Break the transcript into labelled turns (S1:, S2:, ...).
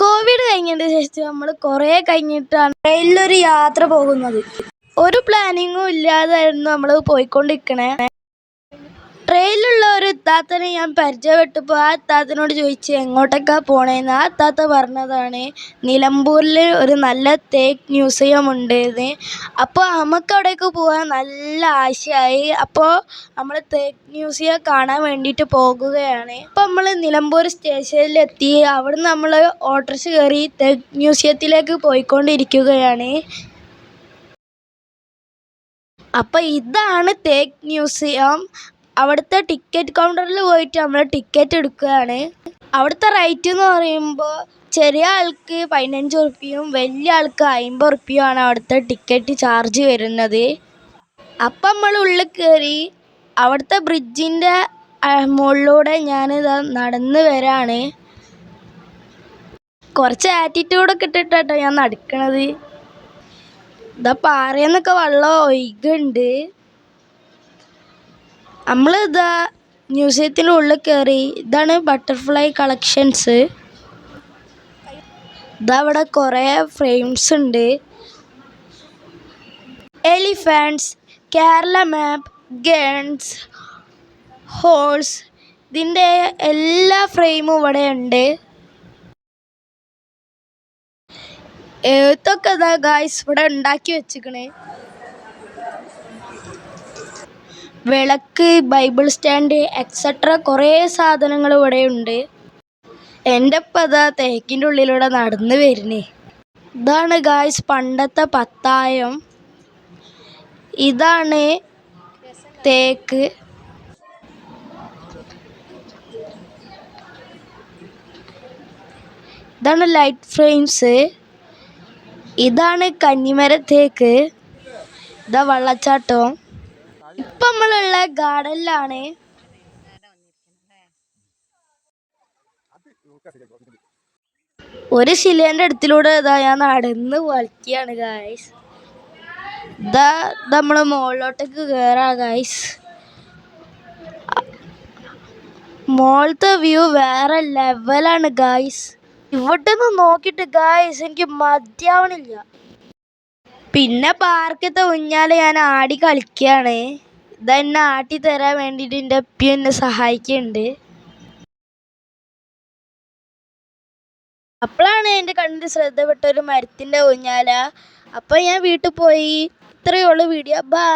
S1: Covid കഴിഞ്ഞതിന് ശേഷം നമ്മൾ കുറേ കഴിഞ്ഞിട്ടാണ് ട്രെയിനിലൊരു യാത്ര പോകുന്നത്. ഒരു പ്ലാനിങ്ങും ഇല്ലാതായിരുന്നു നമ്മൾ പോയിക്കൊണ്ടിരിക്കണേ. ട്രെയിനിലുള്ള ഒരു താത്തനെ ഞാൻ പരിചയപ്പെട്ടപ്പോൾ ആ താത്തനോട് ചോദിച്ചു എങ്ങോട്ടേക്കാ പോണേന്ന്? ആ താത്ത പറഞ്ഞതാണ് നിലമ്പൂരിൽ ഒരു നല്ല തേക്ക് മ്യൂസിയം ഉണ്ട് എന്ന് അപ്പോൾ നമുക്ക് അവിടേക്ക് പോകാൻ നല്ല ആശയായി. അപ്പോൾ നമ്മൾ തേക്ക് മ്യൂസിയം കാണാൻ വേണ്ടിയിട്ട് പോകുകയാണ്. അപ്പോൾ നമ്മൾ നിലമ്പൂർ സ്റ്റേഷനിൽ സ്റ്റേഷനിലെത്തി. അവിടുന്ന് നമ്മൾ ഓട്ടോറിക്ഷ കയറി തേക്ക് മ്യൂസിയത്തിലേക്ക് പോയിക്കൊണ്ടിരിക്കുകയാണ്. അപ്പോൾ ഇതാണ് തേക്ക് മ്യൂസിയം. അവിടുത്തെ ടിക്കറ്റ് കൗണ്ടറിൽ പോയിട്ട് നമ്മൾ ടിക്കറ്റ് എടുക്കുകയാണ്. അവിടുത്തെ റേറ്റ് എന്ന് പറയുമ്പോൾ ചെറിയ ആൾക്ക് പതിനഞ്ച് ഉറുപ്പ്യയും വലിയ ആൾക്ക് അമ്പത് ഉറുപ്പ്യയുമാണ് അവിടുത്തെ ടിക്കറ്റ് ചാർജ് വരുന്നത്. അപ്പം നമ്മൾ ഉള്ളിൽ കയറി അവിടുത്തെ ബ്രിഡ്ജിന്റെ മുകളിലൂടെ ഞാനിതാ നടന്ന് വരാണ്. കുറച്ച് ആറ്റിറ്റ്യൂഡൊക്കെ ഇട്ടിട്ടോ ഞാൻ നടക്കണത്. ഇതാ പാറയെന്നൊക്കെ വെള്ളം ഒഴുകുന്നുണ്ട്. നമ്മൾ ഇതാ മ്യൂസിയത്തിന്റെ ഉള്ളിൽ കയറി ഇതാണ് ബട്ടർഫ്ലൈ കളക്ഷൻസ് ഇതാ ഇവിടെ കുറേ ഫ്രെയിംസ് ഉണ്ട്. Elephants Kerala map guns holes ഇതിന്റെ എല്ലാ ഫ്രെയിമും ഇവിടെ ഉണ്ട്. എഴുത്തൊക്കെ ഇതാ ഗായ്സ് ഇവിടെ ഉണ്ടാക്കി വെച്ചിക്കണേ വിളക്ക് ബൈബിൾ സ്റ്റാൻഡ് എക്സെട്ര കുറേ സാധനങ്ങൾ ഇവിടെ ഉണ്ട് എന്റെ ഇപ്പം അതാ തേക്കിന്റെ ഉള്ളിലൂടെ നടന്ന് വരുന്നേ. ഇതാണ് ഗായ്സ് പണ്ടത്തെ പത്തായം. ഇതാണ് തേക്ക്. ഇതാണ് ലൈറ്റ് ഫ്രെയിംസ് ഇതാണ് കന്നിമര തേക്ക്. ഇതാ വെള്ളച്ചാട്ടം. ഇപ്പം നമ്മളുള്ള ഗാർഡനിലാണ്. ഒരു ശിലേന്റെ അടുത്തിലൂടെ ഇതാ ഞാൻ നടന്ന് വലിക്കുകയാണ് ഗായ്സ് ഇതാ നമ്മൾ മുകളിലോട്ടേക്ക് കയറാ ഗായ്സ് മോളത്തെ വ്യൂ വേറെ ലെവലാണ് ഗായ്സ് ഇവിടെ നിന്ന് നോക്കിയിട്ട് ഗായ്സ് എനിക്ക് മതിയാവണില്ല. പിന്നെ പാർക്കത്തെ ഊഞ്ഞാൽ ഞാൻ ആടി കളിക്കുകയാണ്. ഇതെന്നെ ആട്ടി തരാൻ വേണ്ടിയിട്ട് എന്റെ അപ്പി എന്നെ സഹായിക്കുന്നുണ്ട് അപ്പോഴാണ് എന്റെ കണ്ണിൽ ശ്രദ്ധപ്പെട്ട ഒരു മരത്തിന്റെ ഊഞ്ഞാല. അപ്പോൾ ഞാൻ വീട്ടിൽ പോയി. ഇത്രയേ ഉള്ളൂ വീഡിയോ. ബാ.